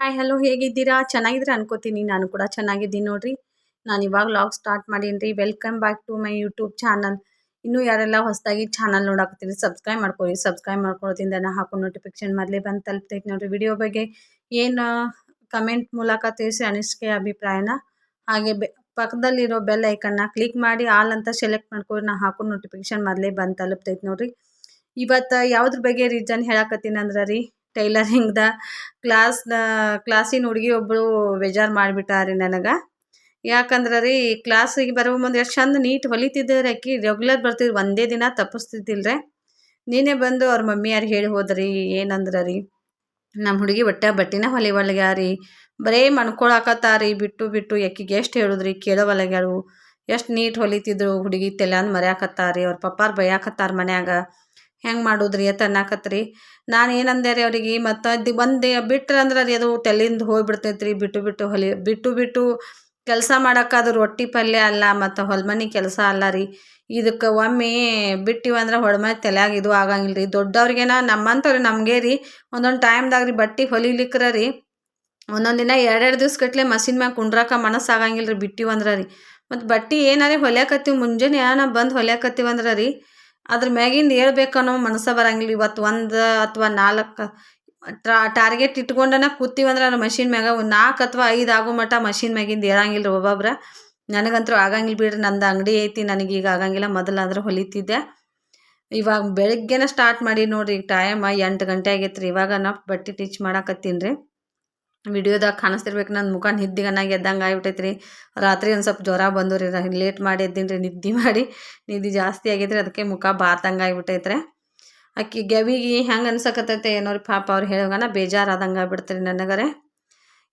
Hi hello ಹೇಗಿದ್ದೀರಾ? ಚೆನ್ನಾಗಿದ್ದೀರಾ ಅನ್ಕೋತೀನಿ ನಾನು ಕೂಡ ಚೆನ್ನಾಗಿದ್ದೀನಿ ನೋಡ್ರಿ. ನಾನು ಇವಾಗ ಲಾಗ್ ಸ್ಟಾರ್ಟ್ ಮಾಡೀನಿ ರೀ welcome back to my YouTube channel ಇನ್ನೂ ಯಾರೆಲ್ಲ ಹೊಸದಾಗಿ ಚಾನಲ್ ನೋಡಾಕತ್ತೀರಿ ಸಬ್ಸ್ಕ್ರೈಬ್ ಮಾಡ್ಕೊಳ್ಳಿ. ಸಬ್ಸ್ಕ್ರೈಬ್ ಮಾಡ್ಕೊಳ್ಳೋದ್ರಿಂದ ನಾ ಹಾಕೋ ನೋಟಿಫಿಕೇಶನ್ ಮೊದಲೇ ಬಂದು ತಲುಪ್ತೈತೆ ನೋಡ್ರಿ. ವಿಡಿಯೋ ಬಗ್ಗೆ ಏನು ಕಮೆಂಟ್ ಮೂಲಕ ತಿಳಿಸಿ ಅನಿಸಿಕೆ, ಅಭಿಪ್ರಾಯನ ಹಾಗೆ ಪಕ್ಕದಲ್ಲಿರೋ ಬೆಲ್ ಐಕನ್ನ ಕ್ಲಿಕ್ ಮಾಡಿ ಆಲ್ ಅಂತ ಸೆಲೆಕ್ಟ್ ಮಾಡ್ಕೊಂಡು ನಾ ಹಾಕೋ ನೋಟಿಫಿಕೇಶನ್ ಮೊದಲೇ ಬಂದು ತಲುಪ್ತೈತೆ ನೋಡ್ರಿ. ಇವತ್ತು ಯಾವ್ದ್ರ ಬಗ್ಗೆ ರೀಸನ್ ಹೇಳಕತ್ತೀನಿ ಅಂದ್ರೆ ರೀ ಟೈಲರಿಂಗ್ದ ಕ್ಲಾಸ್ನ, ಕ್ಲಾಸಿನ ಹುಡುಗಿ ಒಬ್ಬಳು ಬೇಜಾರು ಮಾಡಿಬಿಟ್ಟಾರಿ ನನಗೆ. ಯಾಕಂದ್ರೆ ರೀ ಕ್ಲಾಸಿಗೆ ಬರೋ ಮುಂದೆ ಎಷ್ಟು ಚಂದ ನೀಟ್ ಹೊಲಿತಿದ್ದಾರೆ ಅಕ್ಕಿ, ರೆಗ್ಯುಲರ್ ಬರ್ತಿದ್ರು ಒಂದೇ ದಿನ ತಪ್ಪಿಸ್ತಿದ್ದಿಲ್ರೆ. ನೀನೇ ಬಂದು ಅವ್ರ ಮಮ್ಮಿಯಾರು ಹೇಳಿ ಹೋದ್ರಿ ಏನಂದ್ರೆ ರೀ ನಮ್ಮ ಹುಡುಗಿ ಒಟ್ಟೆ ಬಟ್ಟಿನ ಹೊಲಿವಲ್ಗ್ಯಾರಿ ಬರೇ ಮಣ್ಕೊಳಕತ್ತಾರಿ, ಬಿಟ್ಟು ಬಿಟ್ಟು ಯಾಕಿಗೆ ಎಷ್ಟು ಹೇಳಿದ್ರಿ, ಕೇಳವಲ್ಗ್ಯಾರು. ಎಷ್ಟು ನೀಟ್ ಹೊಲಿತಿದ್ರು ಹುಡುಗಿ ತೆಲ್ಯಾಂದು ಮರ್ಯಾಕತ್ತಾರಿ, ಅವ್ರ ಪಪ್ಪಾರು ಬೈಯಾಕತ್ತಾರ ಮನ್ಯಾಗ. ಹೆಂಗೆ ಮಾಡೋದ್ರಿ ಅಂತ ಅನ್ನಕತ್ರಿ. ನಾನು ಏನಂದೆ ರೀ ಅವ್ರಿಗೆ, ಮತ್ತು ಅದು ಒಂದು ಬಿಟ್ರೆ ಅಂದ್ರೆ ರೀ ಅದು ತಲೆಯಿಂದ ಹೋಗ್ಬಿಡ್ತೈತೆ ರೀ ಬಿಟ್ಟು ಬಿಟ್ಟು ಹೊಲಿ, ಬಿಟ್ಟು ಬಿಟ್ಟು ಕೆಲಸ ಅದು ರೊಟ್ಟಿ ಪಲ್ಯ ಅಲ್ಲ, ಮತ್ತು ಹೊಲ್ಮನಿ ಕೆಲಸ ಅಲ್ಲ ರೀ. ಇದಕ್ಕೆ ಒಮ್ಮೆ ಬಿಟ್ಟಿವಂದ್ರೆ ಹೊಳ್ಮನೆ ತಲೆಯಾಗ ಇದು ಆಗಂಗಿಲ್ಲ ರೀ. ದೊಡ್ಡವ್ರಿಗೇನ ನಮ್ಮಂಥವ್ರಿ ನಮಗೆ ರೀ, ಒಂದೊಂದು ಟೈಮ್ದಾಗ ರೀ ಬಟ್ಟೆ ಹೊಲಿಲಿಕ್ರ ರೀ, ಒಂದೊಂದು ದಿನ ಎರಡೆರಡು ದಿವ್ಸ ಗಟ್ಲೆ ಮಷಿನ್ ಮ್ಯಾಗ ಕುಂಡ್ರಾಕ ಮನಸ್ಸು ಆಗಂಗಿಲ್ಲ ರೀ ಬಿಟ್ಟಿವಂದ್ರೆ ರೀ. ಮತ್ತು ಬಟ್ಟೆ ಏನಾರೇ ಹೊಲಿಯಾಕತ್ತೀವಿ, ಮುಂಜಾನೆ ಏನೋ ಬಂದು ಹೊಲಿಯಾಕತ್ತೀವಂದ್ರೆ ರೀ ಅದ್ರ ಮ್ಯಾಗಿಂದ ಹೇಳ್ಬೇಕನ್ನೋ ಮನಸ್ಸು ಬರಂಗಿಲ್ಲ. ಇವತ್ತು ಒಂದು ಅಥವಾ ನಾಲ್ಕು ಟ್ರಾ, ಟಾರ್ಗೆಟ್ ಇಟ್ಕೊಂಡನ ಕೂತೀವಂದ್ರೆ ನಾನು ಮಷಿನ್ ಮ್ಯಾಗ ಒಂದು ನಾಲ್ಕು ಅಥವಾ ಐದು ಆಗೋ ಮಟ್ಟ ಮಷಿನ್ ಮ್ಯಾಗಿಂದ ಹೇಳಂಗಿಲ್ಲ ರೀ ಒಬ್ಬೊಬ್ರ. ನನಗಂತೂ ಆಗಂಗಿಲ್ಲ ಬಿಡ್ರಿ, ನಂದು ಅಂಗಡಿ ಐತಿ ನನಗೀಗ ಆಗಂಗಿಲ್ಲ ಮೊದಲಾದ್ರೆ ಹೊಲಿತಿದ್ದೆ. ಇವಾಗ ಬೆಳಗ್ಗೆನ ಸ್ಟಾರ್ಟ್ ಮಾಡಿ ನೋಡಿರಿ, ಈಗ ಟೈಮ್ ಎಂಟು ಗಂಟೆ ಆಗೈತೆ ಇವಾಗ ನಾ ಬಟ್ಟೆ ಟಿಚ್ ಮಾಡಾಕತ್ತೀನಿ ರೀ ವಿಡಿಯೋದಾಗ ಕಾಣಿಸ್ತಿರ್ಬೇಕು ನನ್ನ ಮುಖ ನಿದ್ದಿಗನಾಗಿ ಎದ್ದಂಗೆ ಆಗ್ಬಿಟ್ಟೈತೆ ರೀ ರಾತ್ರಿ ಒಂದು ಸ್ವಲ್ಪ ಜ್ವರ ಬಂದು ರೀ ಲೇಟ್ ಮಾಡಿ ಎದ್ದೀನಿ ರೀ ನಿದ್ದೆ ಮಾಡಿ. ನಿದ್ದೆ ಜಾಸ್ತಿ ಆಗೈತೆ ರೀ ಅದಕ್ಕೆ ಮುಖ ಬಾತಂಗೆ ಆಗಿಬಿಟ್ಟೈತೆ ರೀ ಅಕ್ಕಿ ಗವಿಗೆ ಹೆಂಗೆ ಅನ್ಸಕತ್ತೈತೆ ಏನೋ ರೀ ಪಾಪ ಅವ್ರು ಹೇಳೋಗನ ಬೇಜಾರಾದಂಗೆ ಆಗ್ಬಿಡ್ತಾರೆ ನನಗರೆ.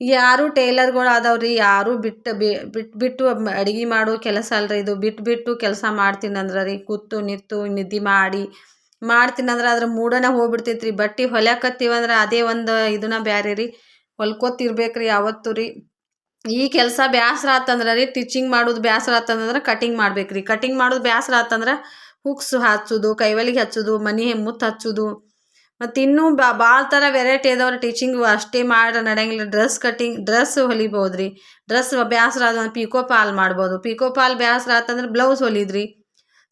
ಯಾರು ಟೇಲರ್ಗಳು ಅದಾವ್ರಿ ಯಾರು ಬಿಟ್ಟು ಬಿಟ್ಟು ಬಿಟ್ಟು ಅಡುಗೆ ಮಾಡೋ ಕೆಲಸ ಅಲ್ರಿ ಇದು. ಬಿಟ್ಟು ಬಿಟ್ಟು ಕೆಲಸ ಮಾಡ್ತೀನಂದ್ರೆ ರೀ, ಕೂತು ನಿತ್ತು ನಿದ್ದೆ ಮಾಡಿ ಮಾಡ್ತೀನಂದ್ರೆ ಅದ್ರ ಮೂಡನ ಹೋಗ್ಬಿಡ್ತೈತೆ ರೀ ಬಟ್ಟೆ ಹೊಲ್ಯಾಕತ್ತೀವಂದ್ರೆ ಅದೇ ಒಂದು ಇದನ್ನ ಬ್ಯಾರೆ ರೀ. ಹೊಲ್ಕೋತಿರ್ಬೇಕು ರೀ ಯಾವತ್ತೂ ರೀ. ಈ ಕೆಲಸ ಬ್ಯಾಸರ ಆತಂದ್ರೆ ರೀ ಟಿಚಿಂಗ್ ಮಾಡೋದು ಬ್ಯಾಸರ ಆತಂದ್ರೆ ಕಟಿಂಗ್ ಮಾಡ್ಬೇಕ್ರಿ. ಕಟಿಂಗ್ ಮಾಡೋದು ಬ್ಯಾಸರ ಆತಂದ್ರೆ ಹುಕ್ಸ್ ಹಚ್ಚೋದು, ಕೈವಲಿಗೆ ಹಚ್ಚೋದು, ಮನೆ ಮುತ್ತು ಹಚ್ಚೋದು. ಮತ್ತು ಇನ್ನೂ ಬಾ ಭಾಳ ಥರ ವೆರೈಟಿ ಅದಾವ್ರಿ ಟೀಚಿಂಗ್ ಅಷ್ಟೇ ಮಾಡಿ ನಡೆಯಂಗಿಲ್ಲ. ಡ್ರೆಸ್ ಕಟಿಂಗ್ ಡ್ರೆಸ್ ಹೊಲಿಬೋದು ರೀ ಡ್ರೆಸ್ ಬ್ಯಾಸರ ಆದ ಪಿಕೋ ಪಾಲ್ ಮಾಡ್ಬೋದು. ಪಿಕೋ ಪಾಲ್ ಆತಂದ್ರೆ ಬ್ಲೌಸ್ ಹೊಲಿದ್ರಿ.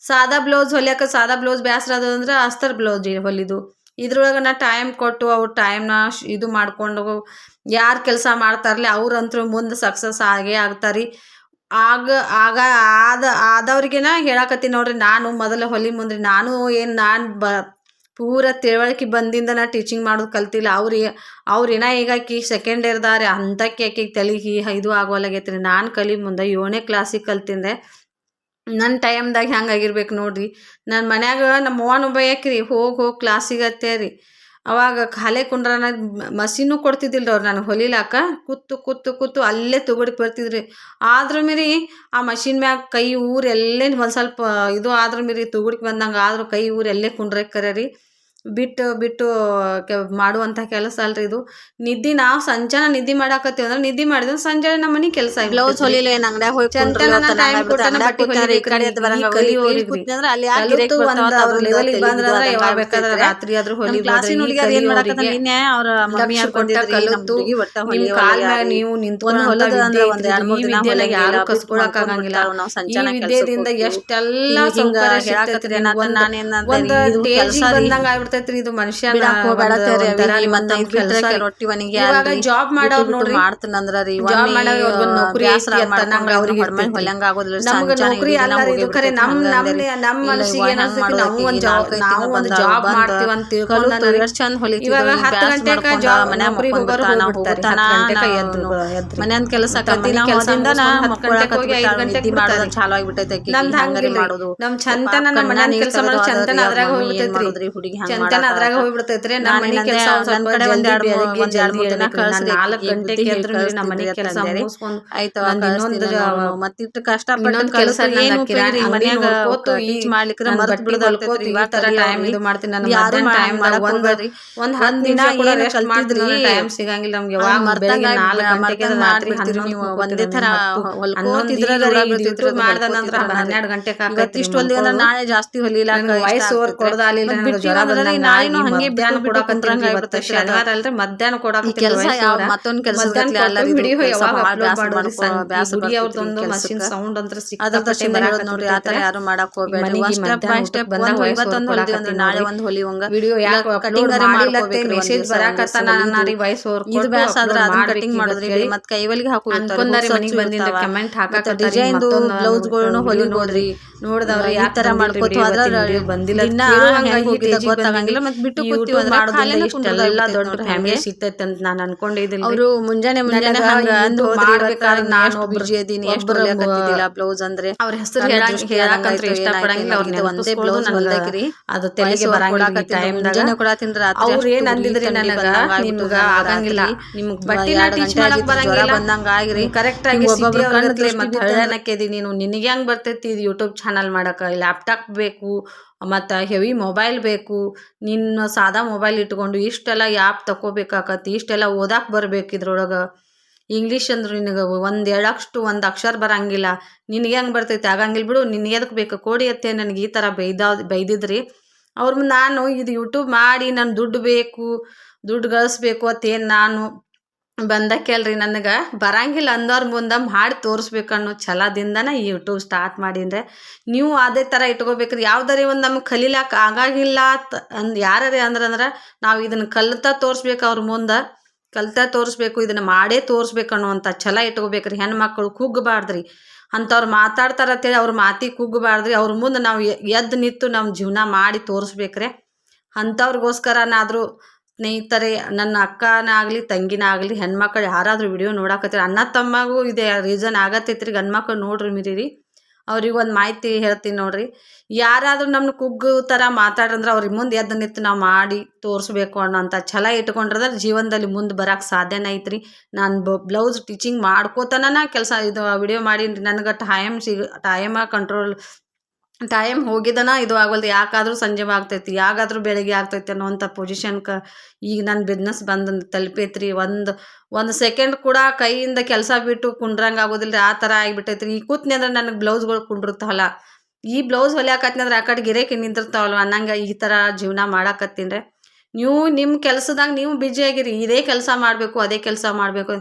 ಸಾದಾ ಬ್ಲೌಸ್ ಹೊಲಿಯೋಕೆ ಸಾದಾ ಬ್ಲೌಸ್ ಬ್ಯಾಸ್ರ ಆದಂದ್ರೆ ಅಸ್ತರ್ ಬ್ಲೌಸ್ ಹೊಲಿದು. ಇದ್ರೊಳಗೆ ನಾ ಟೈಮ್ ಕೊಟ್ಟು ಅವ್ರ ಟೈಮ್ನ ಇದು ಮಾಡಿಕೊಂಡು ಯಾರು ಕೆಲಸ ಮಾಡ್ತಾರಲ್ಲ ಅವ್ರಂತೂ ಮುಂದೆ ಸಕ್ಸಸ್ ಆಗೇ ಆಗ್ತಾರೆ. ಆಗ ಆಗ ಆದ, ಆದವ್ರಿಗೇನ ಹೇಳಕತ್ತೀನಿ ನೋಡ್ರಿ, ನಾನು ಮೊದಲು ಹೊಲಿ ಮುಂದ್ರಿ, ನಾನು ಏನು ನಾನು ಬ, ಪೂರ ತಿಳುವಳಿಕೆ ಬಂದಿಂದ ನಾ ಟೀಚಿಂಗ್ ಮಾಡೋದು ಕಲ್ತಿಲ್ಲ. ಅವ್ರಿ ಅವ್ರು ಏನ ಈಗ ಆಕಿ ಸೆಕೆಂಡ್ ಇಯರ್ದಾರೆ ಅಂಥಕ್ಕೆ ಆಕಿಗೆ ತಲೆಗೆ ಇದು ಆಗೋಲ್ಲಾಗೈತ್ರಿ ನಾನು ಕಲಿ ಮುಂದೆ ಏಳನೇ ಕ್ಲಾಸಿಗೆ ಕಲ್ತಿಂದೆ. ನನ್ನ ಟೈಮ್ದಾಗ ಹೆಂಗೆ ಆಗಿರ್ಬೇಕು ನೋಡ್ರಿ. ನನ್ನ ಮನ್ಯಾಗ ನಮ್ಮ ಅವ್ವನು ರೀ ಹೋಗಿ ಹೋಗಿ ಕ್ಲಾಸಿಗೆ ಅತ್ತೇ ರೀ ಅವಾಗ ಖಾಲಿ ಕುಂಡ್ರನ ಮಷೀನು ಕೊಡ್ತಿದ್ದಿಲ್ಲ ಅವ್ರು ನನಗೆ ಹೊಲಿಲಾಕ. ಕೂತು ಕೂತು ಕೂತು ಅಲ್ಲೇ ತುಗುಡಿಗೆ ಬರ್ತಿದ್ರಿ. ಆದ್ರೂ ಮೀರಿ ಆ ಮಷಿನ್ ಮ್ಯಾಗ ಕೈ ಊರು ಎಲ್ಲೇ ಒಂದು ಸ್ವಲ್ಪ ಇದು ಆದ್ರೂ ಮೀರಿ ತುಗುಡಿಗೆ ಬಂದಂಗೆ ಆದರೂ ಕೈ ಊರು ಎಲ್ಲೇ ಕುಂಡ್ರಕ್ಕೆ ರೀ ಬಿಟ್ಟು ಬಿಟ್ಟು ಕೆ ಮಾಡುವಂಥ ಕೆಲಸ ಅಲ್ರಿ ಇದು. ನಿದ್ದೆ ನಾವು ಸಂಜೆನ ನಿದ್ದೆ ಮಾಡಾಕತ್ತೀವಿ ಅಂದ್ರೆ ನಿದ್ದೆ ಮಾಡಿದ್ರೆ ಸಂಜೆ ನಮ್ಮ ಮನೆ ಕೆಲಸ ಬ್ಲೌಸ್ ಹೊಲಿಲ್ಲ ಏನು ಅಂಗಡ್ಯಾಗ ಹೋಗಿ ಬೇಕಾದ್ರೆ ರಾತ್ರಿ ಆದ್ರೂ ನೀವು ನಿಂತ್ಕೊಂಡು ಯಾರು ಕಸ್ಕೊಳಕ್ ಆಗಂಗಿಲ್ಲ. ಎಷ್ಟೆಲ್ಲ ಸೌಕರ್ಯ ನಾನೇನಂದೆ ಇದು ಮನುಷ್ಯ ರೊಟ್ಟಿ ಮನಿಗೆ ಜಾಬ್ ಮಾಡೋರ್ ನೋಡ್ರಿ. ಮಾಡ್ತೀನಂದ್ರ ರೀ. ಜಾಬ್ ಮಾಡೋ ನೌಕರಿ ಅವ್ರಿಗೆ ಆಗೋದಿಲ್ಲ ರೀ. ನೌಕರಿ ಅಲ್ಲ ಇದು ಖರೆ ನಮ್ ನಮ್ ಮನಸ್ಸಿಗೆ ಏನಿಸ್ತೈತಿ ನಾವು ಒಂದ್ ಜಾಬ್ ನಾವು ಒಂದ್ ಜಾಬ್ ಮಾಡ್ತೀವಿ ಅಂತ ತಿಳ್ಕೊಂಡು ಎಷ್ಟ್ ಚಂದ ಹೊಲಿತಿದ್ವು, ಇವಾಗ ಹತ್ತು ಗಂಟೆಕ ಜಾಬ್ ಹೋಗೋರು ಹೋಗ್ಬಿಡ್ತಾರೆ. ಗಂಟೆಕ ಕೆಲಸ ಕತ್ತಿ ನಾವು ಕೆಲ್ಸ ಹೋದಿಂದ ಹತ್ತು ಹೋಗಿ ಐದ್ ಗಂಟೆಗೆ ಮಾಡೋದು. ಚಾಲು ಆಗಿಬಿಟ್ಟೈತೆ ನಮ್ದು ಮಾಡೋದು ನಮ್ ಚಂತನ ನಮ್ಮ ಮನೆ ಕೆಲಸ ಮಾಡೋದು. ಚಂತನ ಅದ್ರಾಗ ಹೋಗ್ಬಿಟ್ಟೈತ್ರಿ ಹುಡುಗಿ ಹಂಗ್ ಅದ್ರಾಗ ಹೋಗ್ಬಿಡ್ತೈತ್ರಿ ನಮ್ಮ ಮನೆ ಕೆಲಸ ಒಂದ್ ಕಡೆ ಒಂದ್ ಎರಡು ಮೂರ್- ಒಂದ್ ಎರಡ್ ಮೂರ್ ದಿನ ನಾನ್ ಕಳ್ಸ್ರಿ. ನಾಲ್ಕು ಗಂಟೆಗೆ ಎದ್ರು ನಮ್ಮ ಮನೆ ಕೆಲಸ. ಮುಗಿಸ್ಕೊಂಡು ಆಯ್ತು ಇನ್ನೊಂದು ಮತ್ತಿಟ್ಟು ಕಷ್ಟಪಟ್ಟು ಇನ್ನೊಂದ್ ಕೆಲಸ ಏನು ನನ್ನ ಉಪಯೋಗ ಮನ್ಯಾಗ ಮಾಡ್ಲಿಕ್ಕೆ ಮರ್ತು ಬಿಡೋದು ಇವಾಗ ತರ ಟೈಮ್ ಇದು ಮಾಡ್ತೀನಿ ನಾನು ಯಾರು ಟೈಮ್ ಮಾಡಕ್ ಒಂದ್ ಹೋಗ್ಬೇಡ್ರಿ. ಒಂದ್ ಒಂದ್ ಹತ್ತು ದಿನ ಏನ್ ರೆಸ್ಟ್ ಟೈಮ್ ಸಿಗಂಗಿಲ್ಲ ನಮ್ಗೆ ಯಾವಾಗ ಮರ್ತಂಗ ನಾಲ್ಕು ಗಂಟೆಗೆ ಮರ್ತಂಗ್ ರಾತ್ರಿ ನೀವು. ಒಂದೇ ತರ ಹೊಲ್ಕೋತಿದ್ರ ಮಾಡ್ದ ನಂತರ ಹನ್ನೆರಡು ಗಂಟೆ ಇಷ್ಟು ಹೊಲ್ದಿ ಅಂದ್ರೆ ನಾಳೆ ಜಾಸ್ತಿ ಹೊಲಿಲ್ಲ ವಯಸ್ಸು ಓವರ್ ಆಗ್ತೈತ್ರಿ. ಜ್ವರ ಬಿಟ್ಟಿವಂದ್ರೆ ನಾಳೆನೂ ಹಂಗೆ ಬಿಟ್ಟು ಬಿಟ್ಟು ಇವತ್ತು ಆಗ್ಬಿಡ್ತೈತಿ ಶನಿವಾರ ಅಲ್ರಿ ಮಧ್ಯಾಹ್ನ ಈ ಕೆಲಸ ಯಾವ. ಮತ್ತೊಂದ್ ಕೆಲಸ ವಿಡಿಯೋ ಯಾವಾಗ ಅಪ್ಲೋಡ್ ಮಾಡೋದು ಈ ಗುಡಿ ಅವ್ರ್ದೊಂದು machine sound ಅಂದ್ರೆ ಸಿಕ್ಕಾಪಟ್ಟೆ ದೃಷ್ಟಿಯಿಂದ ನೋಡ್ರಿ ಆ ತರ ಯಾರು ಮಾಡಕ್ ಹೋಗ್ಬೇಡ್ರಿ. ಮನೆಗೆ ಸ್ಟೆಪ್ ಬೈ ಸ್ಟೆಪ್ ಒಂದು ಇವತ್ತೊಂದ್ ಹೊಲ್ದಿ ಅಂದ್ರೆ ನಾಳೆ ಒಂದ್ ಹೊಲಿವಂಗ ವಿಡಿಯೋ ಯಾಕೆ ಕಟಿಂಗ್ ಮಾಡಿಲ್ಲತ್ತೆ ಮೆಸೇಜ್ ಬರಾಕತ್ತಾನ ನಾರಿ ವಾಯ್ಸ್ ಓವರ್ ಇದು ಬ್ಯಾಸ ಆದ್ರ ಅದನ್ನ ಕಟಿಂಗ್ ಮಾಡೋದ್ರಿ. ಮತ್ ಕೈವಲಿಗೆ ಅನ್ಕೊಂಡಾರಿ ಮನೆಗೆ ಬಂದಿಂದ ಕಮೆಂಟ್ ಹಾಕಾಕತ್ತಾರಿ ಡಿಸೈನ್ ಬ್ಲೌಸ್ಗಳನ್ನು ಹೊಲಿ ನೋಡ್ರಿ ನೋಡ್ದವ್ರಿ ಈ ಯಾಕ್ ತರ ಬಂದಿಲ್ರಿ ಅದ್ರ ಬಂದಿಲ್ಲ ದಿನ ಕೇಳುವಂಗ ಹೆಂಗ್ ಬಂದಿಲ್ಲ. ಮತ್ ಬಿಟ್ಟು ಇಷ್ಟೆಲ್ಲ ದೊಡ್ಡ ಫ್ಯಾಮಿಲಿ. ಸಿಗ್ತೈತೆ ಅಂತ ನಾನು ಅನ್ಕೊಂಡಿದ್ದಿಲ್ಲ ಅವರು ಮುಂಜಾನೆ ಮುಂಜಾನೆ ಅಂದ್ ಮಾಡ್ಬೇಕಾದ್ರೆ ನಾನು ಬಿಜಿ ಇದೀನಿ ಎಷ್ಟು ಒಬ್ರು ಬ್ಲೌಸ್ ಅಂದ್ರೆ. ಅವ್ರ ಹೆಸರು ಹೇಳಕಂತ್ರ ಹಂಗಾಯ್ತು, ಇಷ್ಟಪಡಂಗಿಲ್ಲ ಅವ್ರ ಏನಾಯ್ತು, ಒಂದೇ ಬ್ಲೌಸ್ ಹೊಲ್ದಾಕ್ರಿ ಅದು ತೆಲಿಗೆ ಬರಂಗಿಲ್ಲ ಟೈಮ್ ಮುಂಜಾನೆ ಕೂಡ ರಾತ್ರಿ ಅವ್ರು ಏನ್ ಅಂದಿದ್ರಿ ನನಗ ನಿಮ್ಗ ಆಗಂಗಿಲ್ಲ. ನಿಮ್ಗ್ ಬಟ್ಟಿನ ಟೀಚ್ ಮಾಡಕ್ ಬರಂಗಿಲ್ಲ. ಬಂದಂಗ ಆಗ್ರಿ. ಕರೆಕ್ಟ್ ಆಗಿ ಒಬ್ಬೊಬ್ರು ಒಬ್ಬೊಬ್ರ ಕಣ್ಣ್ ಸಿಟಿ ದೃಷ್ಟಿ ಮತ್ತೆ ಹಳ್ಳನಕ್ಕೆದಿ ನೀನು ನಿನಗೆ ಹೆಂಗ್ ಬರ್ತೈತಿ ಇದು ಯೂಟ್ಯೂಬ್ ಚಾನಲ್ ಮಾಡಕ? ಲ್ಯಾಪ್ಟಾಪ್ ಬೇಕು ಮತ್ತು ಹೆವಿ ಮೊಬೈಲ್ ಬೇಕು. ನಿನ್ನ ಸಾದಾ ಮೊಬೈಲ್ ಇಟ್ಕೊಂಡು ಇಷ್ಟೆಲ್ಲ ಆ್ಯಪ್ ತಗೋಬೇಕಾಕತಿ ಇಷ್ಟೆಲ್ಲ ಓದಕ್ಕೆ ಬರಬೇಕು ಇದ್ರೊಳಗೆ. ಇಂಗ್ಲೀಷ್ ಅಂದ್ರೆ ನಿನಗೆ ಒಂದು ಎರಡಷ್ಟು ಒಂದು ಅಕ್ಷರ ಬರಂಗಿಲ್ಲ. ನಿನಗೆ ಹೆಂಗೆ ಬರ್ತೈತೆ ಆಗಂಗಿಲ್ಲ ಬಿಡು, ನಿನಗೆ ಎದಕ್ಕೆ ಬೇಕು? ಕೋಡಿ ಅತ್ತೆ ನನಗೆ ಈ ಥರ ಬೈದ ಬೈದಿದ್ರಿ. ಅವ್ರ ನಾನು ಇದು ಯೂಟ್ಯೂಬ್ ಮಾಡಿ ನಾನು ದುಡ್ಡು ಬೇಕು, ದುಡ್ಡು ಗಳಿಸ್ಬೇಕು ಅತ್ತೇನು ನಾನು. ಬಂದಕ್ಕೆ ಅಲ್ರಿ ನನಗೆ. ಬರಂಗಿಲ್ಲ ಅಂದವ್ರ ಮುಂದೆ ಮಾಡಿ ತೋರಿಸ್ಬೇಕು ಅನ್ನೋ ಛಲದಿಂದನೇ ಯೂಟ್ಯೂಬ್ ಸ್ಟಾರ್ಟ್ ಮಾಡೀನಿ ನೀವು ಅದೇ ಥರ ಇಟ್ಕೋಬೇಕ್ರಿ. ಯಾವ್ದಾರಿ ಒಂದು ನಮ್ಗೆ ಕಲೀಲಾಕ ಆಗಾಗಿಲ್ಲ ಅಂದ್ ಯಾರೇ ಅಂದ್ರೆ ಅಂದ್ರೆ ನಾವು ಇದನ್ನು ಕಲ್ತಾ ತೋರಿಸ್ಬೇಕು ಅವ್ರ ಮುಂದೆ. ಕಲ್ತಾ ತೋರಿಸ್ಬೇಕು, ಇದನ್ನು ಮಾಡೇ ತೋರಿಸ್ಬೇಕು ಅನ್ನುವಂಥ ಛಲ ಇಟ್ಕೋಬೇಕ್ರಿ. ಹೆಣ್ಮಕ್ಳು ಕುಗ್ಗಬಾರ್ದ್ರಿ ಅಂಥವ್ರು ಮಾತಾಡ್ತಾರ ಅಂತೇಳಿ ಅವ್ರ ಮಾತಿಗೆ ಕುಗ್ಗಬಾರ್ದ್ರಿ ಅವ್ರ ಮುಂದೆ ನಾವು ಎದ್ದು ನಿಂತು ನಮ್ಮ ಜೀವನ ಮಾಡಿ ತೋರಿಸ್ಬೇಕ್ರೆ. ಅಂಥವ್ರಿಗೋಸ್ಕರನಾದರೂ ಸ್ನೇಹಿತರೆ, ನನ್ನ ಅಕ್ಕನ ಆಗಲಿ ತಂಗಿನ ಆಗಲಿ ಹೆಣ್ಮಕ್ಳು ಯಾರಾದರೂ ವಿಡಿಯೋ ನೋಡಕತ್ತೀರ? ಅಣ್ಣ ತಮ್ಮಗೂ ಇದೆ ರೀಸನ್ ಆಗತ್ತೈತ್ರಿ. ಗಂಡ್ಮಕ್ಳು ನೋಡ್ರಿ ಮಿರೀರಿ. ಅವ್ರಿಗೆ ಒಂದು ಮಾಹಿತಿ ಹೇಳ್ತೀನಿ ನೋಡ್ರಿ. ಯಾರಾದರೂ ನಮ್ಮ ಕುಗ್ಗು ಥರ ಮಾತಾಡ್ರಂದ್ರೆ ಅವ್ರಿಗೆ ಮುಂದೆ ಎದ್ದು ನಿಂತು ನಾವು ಮಾಡಿ ತೋರಿಸ್ಬೇಕು ಅನ್ನೋಂಥ ಛಲ ಇಟ್ಕೊಂಡ್ರೆ ಜೀವನದಲ್ಲಿ ಮುಂದೆ ಬರೋಕ್ಕೆ ಸಾಧ್ಯನೇ ಐತ್ರಿ. ನಾನು ಬ್ಲೌಸ್ ಟೀಚಿಂಗ್ ಮಾಡ್ಕೋತನ ಕೆಲಸ ಇದು ವಿಡಿಯೋ ಮಾಡೀನಿ ನನಗೆ ಟೈಮ್ ಸಿಗ ಟೈಮ ಕಂಟ್ರೋಲ್ ಟೈಮ್ ಹೋಗಿದನ, ಇದು ಆಗೋಲ್ದು ಯಾಕಾದರೂ ಸಂಜೆ ಆಗ್ತೈತಿ ಯಾಕಾದರೂ ಬೆಳಗ್ಗೆ ಆಗ್ತೈತಿ ಅನ್ನೋವಂಥ ಪೊಸಿಷನ್ಗೆ ಈಗ ನನ್ನ ಬಿಸ್ನೆಸ್ ಬಂದು ತಲುಪೈತ್ರಿ. ಒಂದು ಒಂದು ಸೆಕೆಂಡ್ ಕೂಡ ಕೈಯಿಂದ ಕೆಲಸ ಬಿಟ್ಟು ಕುಂಡ್ರಂಗೆ ಆಗೋದಿಲ್ಲ ಆ ಥರ ಆಗಿಬಿಟ್ಟೈತ್ರಿ. ಈ ಕೂತ್ನಿ ಅಂದ್ರೆ ನನಗೆ ಬ್ಲೌಸ್ಗಳು ಕುಂಡಿರ್ತಾವಲ್ಲ ಈ ಬ್ಲೌಸ್ ಹೊಲಿಯಾಕತ್ನಿ ಅಂದ್ರೆ ಆ ಕಡೆ ಗಿರೇಕಿ ನಿಂತಿರ್ತಾವಲ್ವ ಅನ್ನಂಗೆ ಈ ಥರ ಜೀವನ ಮಾಡಾಕತ್ತೀನಿ ನೀವು ನಿಮ್ಮ ಕೆಲಸದಾಗ ನೀವು ಬಿಜಿ ಆಗಿರಿ, ಇದೇ ಕೆಲಸ ಮಾಡಬೇಕು, ಅದೇ ಕೆಲಸ ಮಾಡಬೇಕು.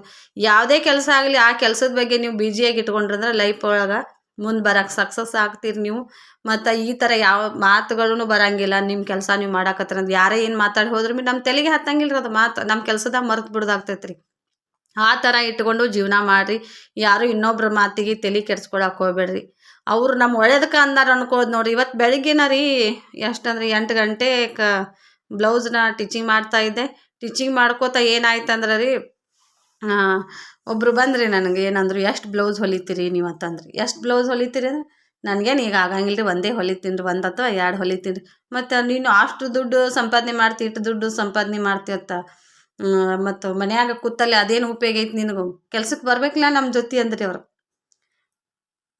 ಯಾವುದೇ ಕೆಲಸ ಆಗಲಿ, ಆ ಕೆಲಸದ ಬಗ್ಗೆ ನೀವು ಬ್ಯುಜಿಯಾಗಿ ಇಟ್ಕೊಂಡ್ರಂದ್ರೆ ಲೈಫ್ ಒಳಗೆ ಮುಂದೆ ಬರಕ್ಕೆ ಸಕ್ಸಸ್ ಆಗ್ತೀರಿ ನೀವು. ಮತ್ತು ಈ ಥರ ಯಾವ ಮಾತುಗಳೂ ಬರಂಗಿಲ್ಲ. ನಿಮ್ಮ ಕೆಲಸ ನೀವು ಮಾಡಾಕತ್ರ ಯಾರೇ ಏನು ಮಾತಾಡಿ ಹೋದ್ರು ಭೀ ನಮ್ಮ ತಲೆಗೆ ಹತ್ತಂಗಿಲ್ಲ ರೀ ಅದು ಮಾತು. ನಮ್ಮ ಕೆಲಸದಾಗ ಮರೆತು ಬಿಡೋದಾಗ್ತೈತೆ ಆ ಥರ ಇಟ್ಕೊಂಡು ಜೀವನ ಮಾಡಿರಿ. ಯಾರು ಇನ್ನೊಬ್ರ ಮಾತಿಗೆ ತಲೆ ಕೆಡ್ಸ್ಕೊಳಕ್ಕೆ ಹೋಗ್ಬೇಡ್ರಿ. ಅವ್ರು ನಮ್ಮ ಒಳ್ಳೇದಕ್ಕೆ ಅಂದಾರ ಅನ್ಕೋದು ನೋಡ್ರಿ. ಇವತ್ತು ಬೆಳಿಗ್ಗೆನ ರೀ ಎಷ್ಟಂದ್ರೆ ಎಂಟು ಬ್ಲೌಸ್ ಬ್ಲೌಸ್ನ ಟೀಚಿಂಗ್ ಮಾಡ್ತಾಯಿದ್ದೆ ಟೀಚಿಂಗ್ ಮಾಡ್ಕೋತ ಏನಾಯ್ತು ಅಂದ್ರೆ ರೀ ಒಬ್ಬರು ಬಂದ್ರಿ ನನಗೆ ಏನಂದ್ರು, ಎಷ್ಟು ಬ್ಲೌಸ್ ಹೊಲಿತೀರಿ ನೀವು? ಅಂತಂದ್ರಿ. ಎಷ್ಟು ಬ್ಲೌಸ್ ಹೊಲಿತೀರಿ? ಅಂದ್ರೆ, ನನಗೇನು ಈಗ ಆಗಂಗಿಲ್ಲ ರೀ ಒಂದೇ ಹೊಲಿತೀನಿ ರೀ ಒಂದು ಅಥವಾ ಎರಡು ಹೊಲಿತೀನಿ. ರೀ ಮತ್ತು ನೀನು ಅಷ್ಟು ದುಡ್ಡು ಸಂಪಾದನೆ ಮಾಡ್ತಿ, ಇಷ್ಟು ದುಡ್ಡು ಸಂಪಾದನೆ ಮಾಡ್ತಿ ಅಂತ. ಮತ್ತು ಮನ್ಯಾಗ ಕೂತಲ್ಲಿ ಅದೇನು ಉಪಯೋಗ ಐತಿ ನಿನಗೂ? ಕೆಲ್ಸಕ್ಕೆ ಬರ್ಬೇಕಿಲ್ಲ ನಮ್ಮ ಜೊತೆ ಅಂದ್ರಿ ಅವ್ರು.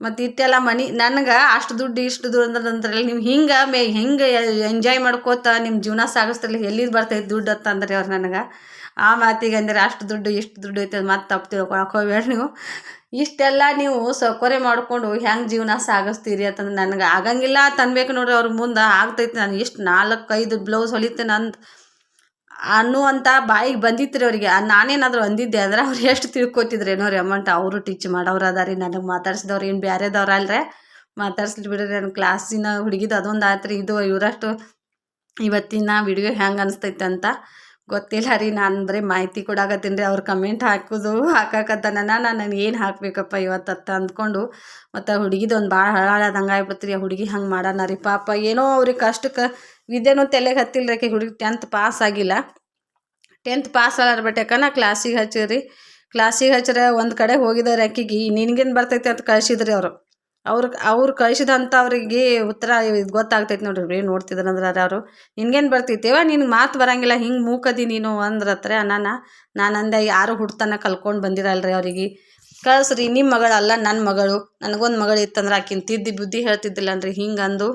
ಮತ್ತು ಇಟ್ಟೆಲ್ಲ ಮನಿ, ನನಗೆ ಅಷ್ಟು ದುಡ್ಡು, ಇಷ್ಟು ದುಡ್ಡು ಅಂದ್ರೆ ನೀವು ಹಿಂಗೆ ಮೇ, ಹಿಂಗೆ ಎಂಜಾಯ್ ಮಾಡ್ಕೋತ ನಿಮ್ಮ ಜೀವನ ಸಾಗಿಸ್ತಿರಲ್ಲ ಎಲ್ಲಿದ್ದು ಬರ್ತೈತೆ ದುಡ್ಡು ಅಂತ ಅಂದ್ರೆ ಅವ್ರು ನನಗೆ. ಆ ಮಾತಿಗೆ ಅಂದ್ರೆ ಅಷ್ಟು ದುಡ್ಡು, ಇಷ್ಟು ದುಡ್ಡು ಐತೆ ಮತ್ತೆ ತಪ್ಪು ತಿಳ್ಕೊಳಕ್ಕೆ ಹೋಗ್ಬೇಡ ನೀವು. ಇಷ್ಟೆಲ್ಲ ನೀವು ಸೌಕರ್ಯ ಮಾಡಿಕೊಂಡು ಹೆಂಗೆ ಜೀವನ ಸಾಗಿಸ್ತೀರಿ ಅಂತಂದ್ರೆ ನನಗೆ ಆಗಂಗಿಲ್ಲ ತನ್ಬೇಕು ನೋಡ್ರಿ ಅವ್ರ ಮುಂದೆ. ಆಗ್ತೈತೆ ನಾನು ಎಷ್ಟು ನಾಲ್ಕೈದು ಬ್ಲೌಸ್ ಹೊಲಿತೇನೆ ನನ್ನ ಅನ್ನುವಂಥ ಬಾಯಿಗೆ ಬಂದಿತ್ತು ಅವರಿಗೆ. ನಾನೇನಾದರೂ ಅಂದಿದ್ದೆ ಅಂದ್ರೆ ಅವ್ರು ಎಷ್ಟು ತಿಳ್ಕೊತಿದ್ರೇನೋ ರೀ ಅಮೌಂಟ್. ಅವರು ಟೀಚ್ ಮಾಡೋರು ಅದಾರಿ, ನನಗೆ ಮಾತಾಡ್ಸಿದವ್ರು ಏನು ಬೇರೆದವ್ರು ಅಲ್ರಿ? ಮಾತಾಡ್ಸ್ಲಿ ಬಿಡ್ರಿ ನನ್ನ ಕ್ಲಾಸಿನ ಹುಡುಗಿದು ಅದೊಂದು ಆಯ್ತು ರೀ ಇದು ಇವರಷ್ಟು ಇವತ್ತಿನ ವಿಡಿಯೋ ಹೆಂಗೆ ಅನಿಸ್ತೈತೆ ಅಂತ. ಗೊತ್ತಿಲ್ಲ ರೀ, ನಾನು ಬರೀ ಮಾಹಿತಿ ಕೊಡಾಕತ್ತೀನಿ ರೀ, ಅವ್ರು ಕಮೆಂಟ್ ಹಾಕೋದು ಹಾಕಾಕತ್ತಾನ ನಾನು ಏನು ಹಾಕಬೇಕಪ್ಪ ಇವತ್ತತ್ತ ಅಂದ್ಕೊಂಡು, ಮತ್ತು ಹುಡುಗಿದು ಒಂದು ಭಾಳ ಹಳಾದಂಗೆ ಆಗ್ಬಿಡ್ತು ರೀ ಹುಡುಗಿ ಹಂಗೆ ಮಾಡೋಣ ರೀ, ಪಾಪ ಏನೋ ಅವ್ರಿಗೆ ಕಷ್ಟಕ್ಕೆ ವಿದ್ಯೆನೂ ತಲೆಗೆ ಹತ್ತಿಲ್ಲ ರೀ ಹುಡುಗಿ ಟೆಂತ್ ಪಾಸ್ ಆಗಿಲ್ಲ. ಟೆಂತ್ ಪಾಸ್ ಆಗಾರ ಬಟ್ಟೆಕ ನಾ ಕ್ಲಾಸಿಗೆ ಹಚ್ಚಿರಿ ಕ್ಲಾಸಿಗೆ ಹಚ್ಚಿರ ಒಂದು ಕಡೆ ಹೋಗಿದ್ದಾರೆ ಆಕಿಗೆ, ನಿನಗೇನು ಬರ್ತೈತೆ ಅಂತ ಕಳ್ಸಿದ್ರಿ ಅವರು. ಅವ್ರು ಅವ್ರು ಕಳ್ಸಿದಂಥ ಅವ್ರಿಗೆ ಉತ್ತರ ಇದು ಗೊತ್ತಾಗ್ತೈತೆ ನೋಡ್ರಿ. ಬರೀ ನೋಡ್ತಿದ್ರು ಅಂದ್ರೆ ಅವರು, ನಿನ್ಗೇನು ಬರ್ತಿತ್ತೇವ ನಿನ್ಗೆ ಮಾತು ಬರಂಗಿಲ್ಲ. ಹಿಂಗೆ ಮೂಕದಿ ನೀನು ಅಂದ್ರತ್ರ ನಾನು ನಾನು ಅಂದೆ, ಯಾರು ಹುಡ್ತನ ಕಲ್ಕೊಂಡು ಬಂದಿರಲ್ರಿ ಅವ್ರಿಗೆ. ಕಳ್ಸ್ರಿ ನಿಮ್ಮ ಮಗಳಲ್ಲ ನನ್ನ ಮಗಳು. ನನಗೊಂದು ಮಗಳು ಇತ್ತಂದ್ರೆ ಆಕಿನ ತಿದ್ದಿ ಬುದ್ಧಿ ಹೇಳ್ತಿದ್ದಿಲ್ಲನ್ರಿ. ಹಿಂಗೆ ಅಂದು.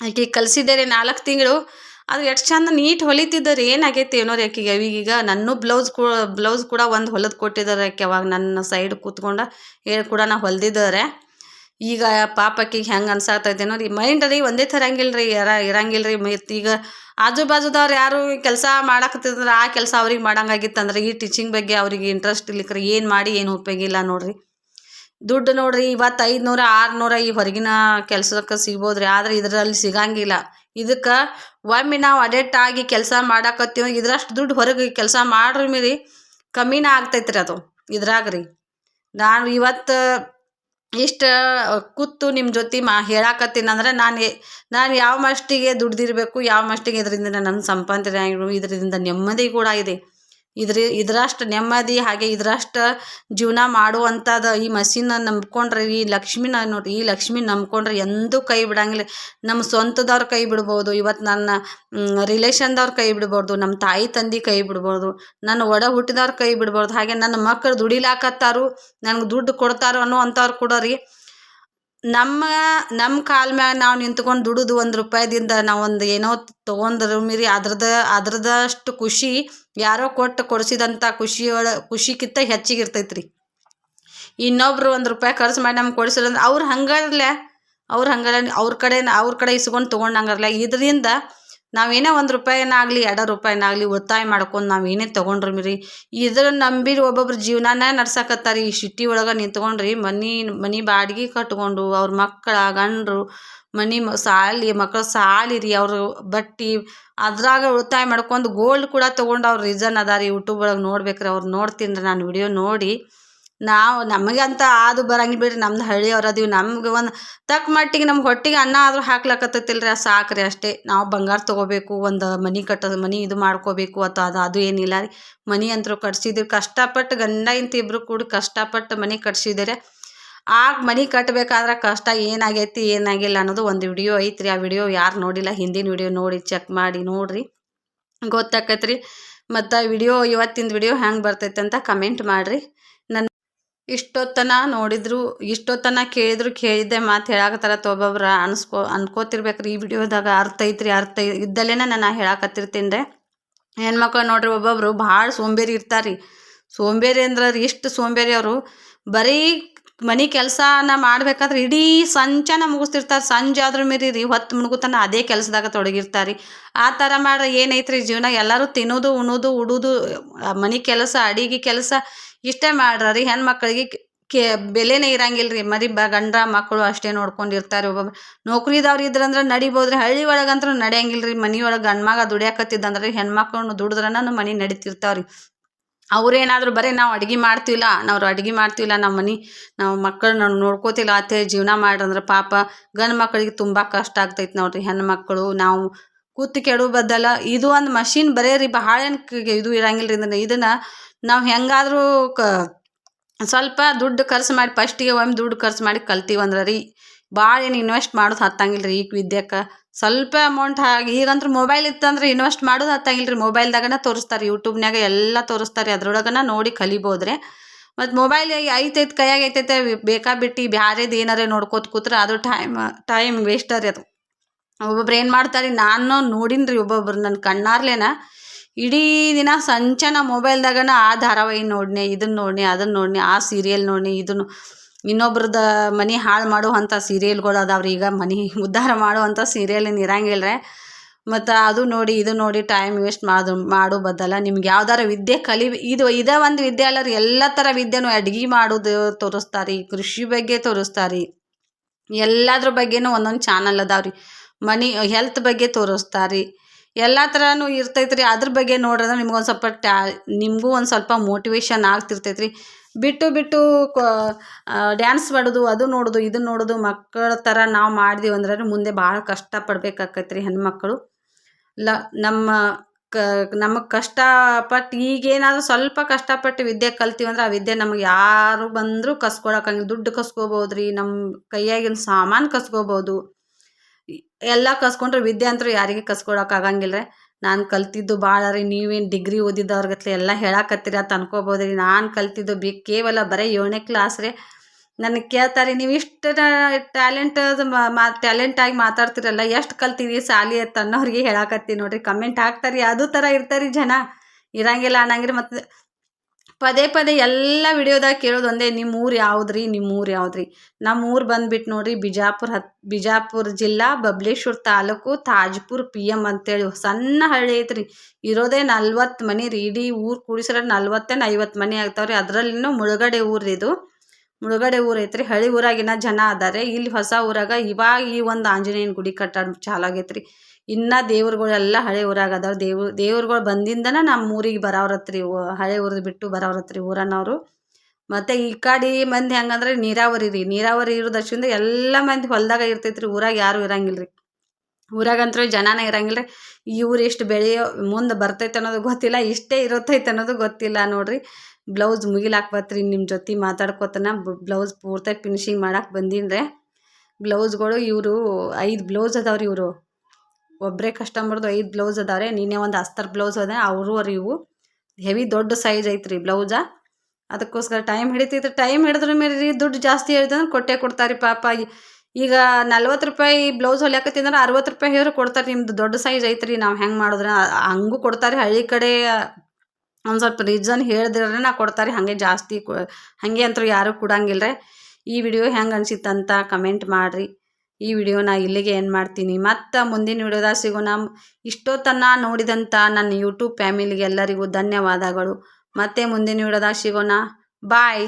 ಆಕೆ ಕಲಿಸಿದ್ದೆ ರೀ ನಾಲ್ಕು ತಿಂಗಳು. ಅದು ಎಷ್ಟು ಚಂದ ನೀಟ್ ಹೊಲಿತಿದ್ದಾರೆ. ಏನಾಗೈತಿ ಏನೋ ರೀ ಆಕಿಗೆ ಅವೀಗೀಗ ನನ್ನೂ ಬ್ಲೌಸ್ ಕೂ, ಬ್ಲೌಸ್ ಕೂಡ ಒಂದು ಹೊಲದು ಕೊಟ್ಟಿದ್ದಾರೆ ಆಕೆ ಅವಾಗ ನನ್ನ ಸೈಡ್ ಕೂತ್ಕೊಂಡು. ಹೇಳಿ ಕೂಡ ನಾ ಹೊಲ್ದಿದ್ದಾರೆ. ಈಗ ಪಾಪಕ್ಕೆ ಹೆಂಗೆ ಅನ್ಸಾತೈತೆ ನೋಡಿ ಮೈಂಡ್ ರೀ ಒಂದೇ ಥರ ಹಂಗಿಲ್ಲ ರೀ ಯಾರ ಇರಂಗಿಲ್ಲ ರೀ ಈಗ ಆಜು ಬಾಜುದವ್ರು ಯಾರು ಕೆಲಸ ಮಾಡಕತ್ತಿದ್ರೆ ಆ ಕೆಲಸ ಅವ್ರಿಗೆ ಮಾಡಂಗಾಗಿತ್ತಂದ್ರೆ ಈ ಟೀಚಿಂಗ್ ಬಗ್ಗೆ ಅವ್ರಿಗೆ ಇಂಟ್ರೆಸ್ಟ್ ಇಲ್ಲಿಕ್ರೆ ಏನು ಮಾಡಿ ಏನು ಉಪಯೋಗಿಲ್ಲ ನೋಡ್ರಿ. ದುಡ್ಡು ನೋಡ್ರಿ ಇವತ್ತು ಐದುನೂರ, ಆರುನೂರ ಈ ಹೊರಗಿನ ಕೆಲಸಕ್ಕೆ ಸಿಗ್ಬೋದ್ರಿ, ಆದ್ರೆ ಇದರಲ್ಲಿ ಸಿಗಂಗಿಲ್ಲ. ಇದಕ್ಕೆ ಒಮ್ಮೆ ನಾವು ಅಡೆಕ್ಟ್ ಆಗಿ ಕೆಲಸ ಮಾಡಾಕತ್ತೀವಿ, ಇದ್ರಷ್ಟು ದುಡ್ಡು ಹೊರಗೆ ಕೆಲಸ ಮಾಡ್ರಿ ಮೀರಿ ಕಮ್ಮಿನ ಆಗ್ತೈತ್ರಿ ಅದು ಇದ್ರಾಗ ರೀ ನಾನು ಇವತ್ತು ಇಷ್ಟು ಕೂತು ನಿಮ್ಮ ಜೊತೆ ಮಾ, ಹೇಳಾಕತ್ತೀನಿ ಅಂದ್ರೆ ನಾನು ನಾನು ಯಾವ ಮಷ್ಟಿಗೆ ದುಡ್ದಿರಬೇಕು, ಯಾವ ಮಷ್ಟಿಗೆ ಇದರಿಂದ ನನ್ನ ಸಂಪಾದನೆ ಇದರಿಂದ ನೆಮ್ಮದಿ ಕೂಡ ಇದೆ. ಇದ್ರ, ಇದ್ರಷ್ಟು ನೆಮ್ಮದಿ, ಹಾಗೆ ಇದ್ರಷ್ಟು ಜೀವನ ಮಾಡುವಂಥದ್ದು ಈ ಮಷಿನ್ನ ನಂಬ್ಕೊಂಡ್ರೆ, ಈ ಲಕ್ಷ್ಮಿನ ನೋಡ್ರಿ ಈ ಲಕ್ಷ್ಮಿ ನಂಬ್ಕೊಂಡ್ರೆ ಎಂದೂ ಕೈ ಬಿಡಂಗಿಲ್ಲ. ನಮ್ಮ ಸ್ವಂತದವ್ರ ಕೈ ಬಿಡ್ಬೋದು ಇವತ್ತು ನನ್ನ ರಿಲೇಷನ್ದವ್ರ ಕೈ ಬಿಡ್ಬಾರ್ದು ನಮ್ಮ ತಾಯಿ ತಂದೆ ಕೈ ಬಿಡ್ಬಾರ್ದು ನನ್ನ ಒಡ ಹುಟ್ಟಿದವ್ರ ಕೈ ಬಿಡ್ಬಾರ್ದು ಹಾಗೆ ನನ್ನ ಮಕ್ಕಳು ದುಡಿಲಾಕತ್ತಾರು, ನನಗೆ ದುಡ್ಡು ಕೊಡ್ತಾರೋ ಅನ್ನೋ ಅಂಥವ್ರು ಕೂಡ ರೀ. ನಮ್ಮ ನಮ್ಮ ಕಾಲ ಮ್ಯಾಗ ನಾವು ನಿಂತ್ಕೊಂಡು ದುಡಿದು ಒಂದು ರೂಪಾಯಿದಿಂದ ನಾವು ಒಂದು ಏನೋ ತೊಗೊಂಡ್ರು ಮೀರಿ ಅದ್ರದ, ಅದ್ರದಷ್ಟು ಖುಷಿ ಯಾರೋ ಕೊಟ್ಟು ಕೊಡಿಸಿದಂಥ ಖುಷಿಯೊಳ ಖುಷಿಕ್ಕಿಂತ ಹೆಚ್ಚಿಗೆ ಇರ್ತೈತೆ ರೀ ಇನ್ನೊಬ್ರು ಒಂದು ರೂಪಾಯಿ ಖರ್ಚು ಮಾಡಿ ನಮ್ಗೆ ಕೊಡಿಸಿರಂದ್ರೆ ಅವ್ರು ಹಂಗಾರಲ್ಲ ಅವ್ರು ಹಂಗಾರ ಅವ್ರ ಕಡೆ ಅವ್ರ ಕಡೆ ಇಸ್ಕೊಂಡು ತೊಗೊಂಡಂಗಾರಲ್ಲ ಇದರಿಂದ ನಾವೇನೇ ಒಂದು ರೂಪಾಯಿನಾಗಲಿ, ಎರಡು ರೂಪಾಯಿನಾಗಲಿ ಉಳಿತಾಯ ಮಾಡ್ಕೊಂಡು ನಾವು ಏನೇ ತೊಗೊಂಡ್ರಿ ಇದ್ರ ನಂಬಿ ಒಬ್ಬೊಬ್ರು ಜೀವನಾನ ನಡ್ಸಕತ್ತಾರ. ಈ ಸಿಟಿ ಒಳಗೆ ನಿಂತ್ಕೊಂಡ್ರಿ ಮನೆ ಮನೆ ಬಾಡಿಗೆ ಕಟ್ಕೊಂಡು ಅವ್ರ ಮಕ್ಕಳ, ಗಂಡರು, ಮನೆ ಸಾಲಿ ಮಕ್ಕಳು ಸಾಲಿ ರೀ ಅವರು ಬಟ್ಟೆ ಅದ್ರಾಗ ಉಳಿತಾಯ ಮಾಡ್ಕೊಂಡು ಗೋಲ್ಡ್ ಕೂಡ ತೊಗೊಂಡು ಅವ್ರ ರೀಸನ್ ಅದ ರೀ ಯೂಟ್ಯೂಬ್ ಒಳಗೆ ನೋಡ್ಬೇಕ್ರಿ, ಅವ್ರು ನೋಡ್ತೀನಿ ರೀ. ನಾನು ವಿಡಿಯೋ ನೋಡಿ ನಾವು ನಮಗಂತ ಅದು ಬರಂಗಿಲ್ಲ ಬಿಡ್ರಿ, ನಮ್ದು ಹಳ್ಳಿಯವ್ರು ಅದೀವಿ. ನಮ್ಗೆ ಒಂದು ತಕ್ಕ ಮಟ್ಟಿಗೆ ನಮ್ಮ ಹೊಟ್ಟಿಗೆ ಅನ್ನ ಆದರೂ ಹಾಕ್ಲಕತ್ತೈತಿಲ್ರಿ ಆ ಸಾಕು ರೀ ಅಷ್ಟೇ. ನಾವು ಬಂಗಾರ ತೊಗೋಬೇಕು, ಒಂದು ಮನೆ ಕಟ್ಟೋದು ಮನೆ ಇದು ಮಾಡ್ಕೋಬೇಕು ಅಥವಾ ಅದು ಅದು ಏನಿಲ್ಲ ರೀ. ಮನೆ ಅಂತೂ ಕಟ್ಸಿದ್ದೀವಿ ಕಷ್ಟಪಟ್ಟು ಗಂಡ ಇಂತ ಇಬ್ಬರು ಕೂಡಿ ಕಷ್ಟಪಟ್ಟು ಮನೆ ಕಟ್ಸಿದರೆ. ಆಗ ಮನೆ ಕಟ್ಟಬೇಕಾದ್ರೆ ಕಷ್ಟ ಏನಾಗೈತಿ, ಏನಾಗಿಲ್ಲ ಅನ್ನೋದು ಒಂದು ವಿಡಿಯೋ ಐತ್ರಿ. ಆ ವಿಡಿಯೋ ಯಾರು ನೋಡಿಲ್ಲ, ಹಿಂದಿನ ವಿಡಿಯೋ ನೋಡಿ, ಚೆಕ್ ಮಾಡಿ ನೋಡಿರಿ. ಗೊತ್ತಾಕೈತೆ ರೀ ಮತ್ತು ವಿಡಿಯೋ ಇವತ್ತಿನ ವಿಡಿಯೋ ಹೆಂಗೆ ಬರ್ತೈತೆ ಅಂತ ಕಮೆಂಟ್ ಮಾಡಿರಿ. ಇಷ್ಟೊತ್ತನ ನೋಡಿದ್ರು, ಇಷ್ಟೊತ್ತನ ಕೇಳಿದ್ರು, ಕೇಳಿದ್ದೆ ಮಾತು ಹೇಳಾಕತ್ತಾರ ಒಬ್ಬೊಬ್ರು ಅನ್ಸ್ಕೊ, ಅನ್ಕೋತಿರ್ಬೇಕ್ರಿ ಈ ವಿಡಿಯೋದಾಗ ಅರ್ಥ ಐತ್ರಿ, ಅರ್ಥ ಇದ್ದಲ್ಲೇ ನಾನು ಹೇಳಾಕತ್ತಿರ್ತೀನಿ ರೀ ಹೆಣ್ಮಕ್ಳು ನೋಡ್ರಿ ಒಬ್ಬೊಬ್ರು ಭಾಳ ಸೋಂಬೇರಿ ಇರ್ತಾರೆ. ರೀ ಸೋಂಬೇರಿ ಅಂದ್ರೆ ಇಷ್ಟು ಸೋಂಬೇರಿ ಅವರು. ಬರೀ ಮನೆ ಕೆಲಸನ ಮಾಡ್ಬೇಕಾದ್ರೆ ಇಡೀ ಸಂಚನ ಮುಗಿಸ್ತಿರ್ತಾರೆ, ಸಂಜೆ ಆದ್ರೂ ಮೀರಿ ರೀ ಹೊತ್ತು ಮುಳುಗುತನ ಅದೇ ಕೆಲಸದಾಗ ತೊಡಗಿರ್ತಾರೆ. ಆ ಥರ ಮಾಡ್ರೆ ಏನೈತ್ರಿ ಜೀವನ? ಎಲ್ಲರೂ ತಿನ್ನೋದು, ಉಣೋದು, ಉಡೋದು, ಮನೆ ಕೆಲಸ, ಅಡಿಗೆ ಕೆಲಸ ಇಷ್ಟೇ ಮಾಡ್ರಿ ರೀ ಹೆಣ್ಮಕ್ಳಿಗೆ ಕೆ ಬೆಲೆನೇ ಇರಂಗಿಲ್ಲ ಮರಿ ಬ, ಗಂಡ ಮಕ್ಕಳು ಅಷ್ಟೇ ನೋಡ್ಕೊಂಡಿರ್ತಾರೆ. ಒಬ್ಬೊಬ್ಬ ನೌಕರಿದವ್ರು ಇದ್ರಂದ್ರೆ ನಡಿಬೋದ್ರಿ. ಹಳ್ಳಿ ಒಳಗಂತೂ ನಡೆಯಂಗಿಲ್ಲ ರೀ ಮನೆ ಒಳಗೆ ಗಂಡು ಮಗ ದುಡಿಯಾಕತ್ತಿದ್ದಂದ್ರೆ ಹೆಣ್ಮಕ್ಳನ್ನು ದುಡಿದ್ರನ ಮನೆ ನಡೀತಿರ್ತಾವೆ ರೀ ಅವ್ರೇನಾದರೂ ಬರೀ ನಾವು ಅಡ್ಗೆ ಮಾಡ್ತೀವಿಲ್ಲ ನಾವು ಅಡ್ಗೆ ಮಾಡ್ತೀವಿಲ್ಲ ನಮ್ಮ ಮನೆ? ನಾವು ಮಕ್ಕಳನ್ನ ನೋಡ್ಕೋತಿಲ್ಲ. ಅತ್ತೆ ಜೀವನ ಮಾಡ್ರಂದ್ರೆ ಪಾಪ ಗಂಡು ಮಕ್ಕಳಿಗೆ ತುಂಬ ಕಷ್ಟ ಆಗ್ತೈತೆ ನೋಡ್ರಿ ಹೆಣ್ಮಕ್ಳು. ನಾವು ಕೂತು ಕೆಡು ಬದಲ ಇದು ಒಂದು ಮಷಿನ್ ಬರೇ ರೀ ಇದು ಇರಂಗಿಲ್ಲ ಇದನ್ನು. ಇದನ್ನು ನಾವು ಹೆಂಗಾದರೂ ಕ ಸ್ವಲ್ಪ ದುಡ್ಡು ಖರ್ಚು ಮಾಡಿ ಫಸ್ಟಿಗೆ ಒಮ್ಮೆ ದುಡ್ಡು ಖರ್ಚು ಮಾಡಿ ಕಲ್ತೀವಂದ್ರೆ ರೀ ಭಾಳ ಏನು ಇನ್ವೆಸ್ಟ್ ಮಾಡೋದು ಹತ್ತಂಗಿಲ್ಲ ರೀ ಈಗ ವಿದ್ಯಕ್ಕೆ. ಸ್ವಲ್ಪ ಅಮೌಂಟ್ ಹಾಗೆ ಈಗಂದ್ರೆ ಮೊಬೈಲ್ ಇತ್ತಂದ್ರೆ ಇನ್ವೆಸ್ಟ್ ಮಾಡೋದು ಹತ್ತಂಗಿಲ್ಲ ರೀ ಮೊಬೈಲ್ದಾಗನ ತೋರಿಸ್ತಾರೆ ಯೂಟ್ಯೂಬ್ನಾಗ ಎಲ್ಲ ತೋರಿಸ್ತಾರೆ ಅದ್ರೊಳಗನ ನೋಡಿ ಕಲಿಬೋದ್ರೆ. ಮತ್ತು ಮೊಬೈಲ್ ಐತೈತೆ, ಕೈಯಾಗ ಐತೈತೆ, ಬೇಕಾ ಬಿಟ್ಟಿ ಬ್ಯಾರೇದು ಏನಾರೇ ನೋಡ್ಕೋತ ಕೂತ್ರೆ ಅದು ಟೈಮ್ ಟೈಮ್ ವೇಸ್ಟ್ ರೀ ಅದು. ಒಬ್ಬೊಬ್ರು ಏನು ಮಾಡ್ತಾರೆ, ನಾನು ನೋಡೀನಿ ರೀ ಒಬ್ಬೊಬ್ರು ನನ್ನ ಕಣ್ಣಾರ್ಲೇನ, ಇಡೀ ದಿನ ಸಂಚನ ಮೊಬೈಲ್ದಾಗನ ಆ ಧಾರಾವಾಹಿ ನೋಡಿನಿ ಇದನ್ನು ನೋಡಿನಿ ಅದನ್ನು ನೋಡಿನಿ, ಆ ಸೀರಿಯಲ್ ನೋಡಿನಿ, ಇದನ್ನು ಇನ್ನೊಬ್ರದ ಮನೆ ಹಾಳು ಮಾಡುವಂಥ ಸೀರಿಯಲ್ಗಳು ಅದಾವ್ರಿ, ಈಗ ಮನೆ ಉದ್ಧಾರ ಮಾಡುವಂಥ ಸೀರಿಯಲ್ ಏನು ಇರಂಗಿಲ್ಲ ಮತ್ತು ಅದು ನೋಡಿ, ಇದು ನೋಡಿ ಟೈಮ್ ವೇಸ್ಟ್ ಮಾಡೋದು ಮಾಡೋ ಬದಲ ನಿಮ್ಗೆ ಯಾವ್ದಾರ ವಿದ್ಯೆ ಕಲಿ, ಇದು, ಇದೇ ಒಂದು ವಿದ್ಯೆ ಅಲ್ಲ ರೀ, ಎಲ್ಲ ಥರ ವಿದ್ಯೆನೂ ಅಡ್ಗೆ ಮಾಡೋದು ತೋರಿಸ್ತಾರೆ, ಕೃಷಿ ಬಗ್ಗೆ ತೋರಿಸ್ತಾರೆ, ಎಲ್ಲದ್ರ ಬಗ್ಗೆನೂ ಒಂದೊಂದು ಚಾನಲ್ ಅದಾವೆ ರೀ ಮನಿ ಹೆಲ್ತ್ ಬಗ್ಗೆ ತೋರಿಸ್ತಾರೆ. ಎಲ್ಲ ಥರನೂ ಇರ್ತೈತೆ ರೀ ಅದ್ರ ಬಗ್ಗೆ ನೋಡಿದ್ರೆ ನಿಮ್ಗೊಂದು ಸ್ವಲ್ಪ ಟ್ಯಾ, ನಿಮಗೂ ಒಂದು ಸ್ವಲ್ಪ ಮೋಟಿವೇಶನ್ ಆಗ್ತಿರ್ತೈತೆ ರೀ ಬಿಟ್ಟು ಬಿಟ್ಟು ಡ್ಯಾನ್ಸ್ ಮಾಡೋದು, ಅದು ನೋಡೋದು, ಇದು ನೋಡೋದು, ಮಕ್ಕಳ ಥರ ನಾವು ಮಾಡಿದೀವಿ ಅಂದ್ರೆ ಮುಂದೆ ಭಾಳ ಕಷ್ಟ ಪಡ್ಬೇಕಾಕೈತೆ ರೀ ಹೆಣ್ಮಕ್ಳು. ಲ, ನಮ್ಮ ಕ, ನಮಗೆ ಕಷ್ಟಪಟ್ಟು ಈಗೇನಾದರೂ ಸ್ವಲ್ಪ ಕಷ್ಟಪಟ್ಟು ವಿದ್ಯೆ ಕಲ್ತೀವಿ ಅಂದ್ರೆ ಆ ವಿದ್ಯೆ ನಮಗೆ ಯಾರು ಬಂದರೂ ಕಸ್ಕೊಳಕ್ಕಂಗಿಲ್ಲ ದುಡ್ಡು ಕಸ್ಕೋಬೋದು ರೀ ನಮ್ಮ ಕೈಯಾಗಿನ ಸಾಮಾನು ಕಸ್ಕೋಬೋದು. ಎಲ್ಲ ಕಸ್ಕೊಂಡ್ರೆ ವಿದ್ಯೆ ಅಂತೂ ಯಾರಿಗೆ ಕಸ್ಕೊಡಕ್ ಆಗಂಗಿಲ್ಲ ರೀ ನಾನು ಕಲ್ತಿದ್ದು ಭಾಳ ರೀ, ನೀವೇನು ಡಿಗ್ರಿ ಓದಿದವ್ರಿಗತ್ಲೆ ಎಲ್ಲ ಹೇಳಾಕತ್ತೀರ ಅಂತ ಅನ್ಕೋಬೋದು ರೀ. ನಾನು ಕಲ್ತಿದ್ದು ಬಿ, ಕೇವಲ ಬರೀ ಏಳನೇ ಕ್ಲಾಸ್ ರೀ. ನನಗೆ ಕೇಳ್ತಾರೆ ನೀವು ಇಷ್ಟು ಟ್ಯಾಲೆಂಟ್ ಮಾ ಟ್ಯಾಲೆಂಟಾಗಿ ಮಾತಾಡ್ತಿರಲ್ಲ, ಎಷ್ಟು ಕಲ್ತೀವಿ ಸಾಲಿ ಅಂತ ಅನ್ನೋರಿಗೆ ಹೇಳಾಕತ್ತೀನಿ ನೋಡ್ರಿ. ಕಮೆಂಟ್ ಹಾಕ್ತಾರೆ ಅದು ಥರ ಇರ್ತಾರೆ ಜನ. ಇರಂಗಿಲ್ಲ ಅನ್ನಂಗಿರಿ ಮತ್ತು ಪದೇ ಪದೇ ಎಲ್ಲ ವಿಡಿಯೋದಾಗ ಕೇಳೋದು ಒಂದೇ ನಿಮ್ಮ ಊರು ಯಾವ್ದ್ರಿ ನಿಮ್ಮ ಊರು ಯಾವ್ದ್ರಿ? ನಮ್ಮ ಊರು ಬಂದ್ಬಿಟ್ಟು ನೋಡ್ರಿ, ಬಿಜಾಪುರ ಹತ್, ಬಿಜಾಪುರ ಜಿಲ್ಲಾ, ಬಬ್ಲೇಶ್ವರ ತಾಲೂಕು, ತಾಜ್ಪುರ್ ಪಿ ಎಂ ಅಂತೇಳಿ ಸಣ್ಣ ಹಳ್ಳಿ ಐತ್ರಿ. ಇರೋದೇ ನಲ್ವತ್ತು ಮನೆ ರೀ, ಇಡೀ ಊರು ಕೂಡಿಸ್ರೆ ನಲ್ವತ್ತೇನು ಐವತ್ತು ಮನೆ ಆಗ್ತಾವ್ರಿ. ಅದರಲ್ಲಿನೂ ಮುಳುಗಡೆ ಊರು ಇದು. ಮುಳುಗಡೆ ಊರು ಐತ್ರಿ. ಹಳ್ಳಿ ಊರಾಗಿನ ಜನ ಅದಾರೆ. ಇಲ್ಲಿ ಹೊಸ ಊರಾಗ ಇವಾಗ ಈ ಒಂದು ಆಂಜನೇಯನ ಗುಡಿ ಕಟ್ಟಡ ಚಾಲು ಆಗೈತ್ರಿ ಇನ್ನು ದೇವ್ರುಗಳೆಲ್ಲ ಹಳೆ ಊರಾಗ ಅದಾವ ದೇವ್ ದೇವ್ರುಗಳು ಬಂದಿಂದನ ನಮ್ಮ ಊರಿಗೆ ಬರೋರತ್ರಿ ಹಳೆ ಊರದ್ದು ಬಿಟ್ಟು ಬರೋರತ್ರಿ ಊರನ್ನವರು ಮತ್ತು ಈ ಕಡೆ ಮಂದಿ ಹೆಂಗಂದ್ರೆ ನೀರಾವರಿ ರೀ. ನೀರಾವರಿ ಇರೋದಷ್ಟಿಂದ ಎಲ್ಲ ಮಂದಿ ಹೊಲದಾಗ ಇರ್ತೈತ್ರಿ. ಊರಾಗ ಯಾರು ಇರಂಗಿಲ್ಲ ರೀ ಊರಾಗಂತೂ ಜನನೇ ಇರಂಗಿಲ್ಲ ರೀ ಇವ್ರು ಎಷ್ಟು ಬೆಳೆಯೋ, ಮುಂದೆ ಬರ್ತೈತೆ ಅನ್ನೋದು ಗೊತ್ತಿಲ್ಲ, ಇಷ್ಟೇ ಇರುತ್ತೈತೆ ಅನ್ನೋದು ಗೊತ್ತಿಲ್ಲ ನೋಡ್ರಿ. ಬ್ಲೌಸ್ ಮುಗಿಲಾಕ್ಬತ್ರಿ ನಿಮ್ಮ ಜೊತೆ ಮಾತಾಡ್ಕೋತನ ಬ್ಲೌಸ್ ಪೂರ್ತಿ ಫಿನಿಶಿಂಗ್ ಮಾಡಕ್ಕೆ ಬಂದೀನಿ ರೀ ಬ್ಲೌಸ್ಗಳು ಇವರು, ಐದು ಬ್ಲೌಸ್ ಅದಾವ್ರಿ ಇವರು. ಒಬ್ಬರೇ ಕಸ್ಟಮರ್ದು ಐದು ಬ್ಲೌಸ್ ಅದಾರೆ, ನೀನೇ ಒಂದು ಅಸ್ತರ್ ಬ್ಲೌಸ್ ಅದ, ಅವರು ಅರಿವು. ಹೆವಿ ದೊಡ್ಡ ಸೈಜ್ ಐತ್ರಿ ಬ್ಲೌಸ ಅದಕ್ಕೋಸ್ಕರ ಟೈಮ್ ಹಿಡಿತೈತೆ ಟೈಮ್ ಹಿಡಿದ್ರ ಮೇಲೆ ರೀ ದುಡ್ಡು ಜಾಸ್ತಿ ಹೇಳಿದ್ರೆ ಕೊಟ್ಟೆ ಕೊಡ್ತಾರೆ ಪಾಪ. ಈಗ ನಲ್ವತ್ತು ರೂಪಾಯಿ ಬ್ಲೌಸ್ ಹೊಲ್ಯಾಕತ್ತಿಂದ್ರೆ ಅರವತ್ತು ರೂಪಾಯಿ ಹೇಳಿ ಕೊಡ್ತಾರೆ ನಿಮ್ದು ದೊಡ್ಡ ಸೈಜ್ ಐತ್ರಿ, ನಾವು ಹೆಂಗೆ ಮಾಡಿದ್ರೆ. ಹಂಗೂ ಕೊಡ್ತಾರೆ, ಹಳ್ಳಿ ಕಡೆ ಒಂದು ಸ್ವಲ್ಪ ರೀಸನ್ ಹೇಳಿದ್ರೆ ನಾ ಕೊಡ್ತಾರೆ, ಹಾಗೆ ಜಾಸ್ತಿ ಹಾಗೆ ಅಂತೂ ಯಾರೂ ಕೊಡಂಗಿಲ್ಲ ಈ ವಿಡಿಯೋ ಹೆಂಗೆ ಅನಿಸಿತ್ತಂತ ಕಮೆಂಟ್ ಮಾಡಿರಿ. ಈ ವಿಡಿಯೋನ ಇಲ್ಲಿಗೆ ಏನು ಮಾಡ್ತೀನಿ. ಮತ್ತು ಮುಂದಿನ ವಿಡಿಯೋದಾಗ ಸಿಗೋಣ. ಇಷ್ಟೊತ್ತನ್ನು ನೋಡಿದಂಥ ನನ್ನ ಯೂಟ್ಯೂಬ್ ಫ್ಯಾಮಿಲಿಗೆ ಎಲ್ಲರಿಗೂ ಧನ್ಯವಾದಗಳು. ಮತ್ತೆ ಮುಂದಿನ ವಿಡಿಯೋದಾಗ ಸಿಗೋಣ. ಬಾಯ್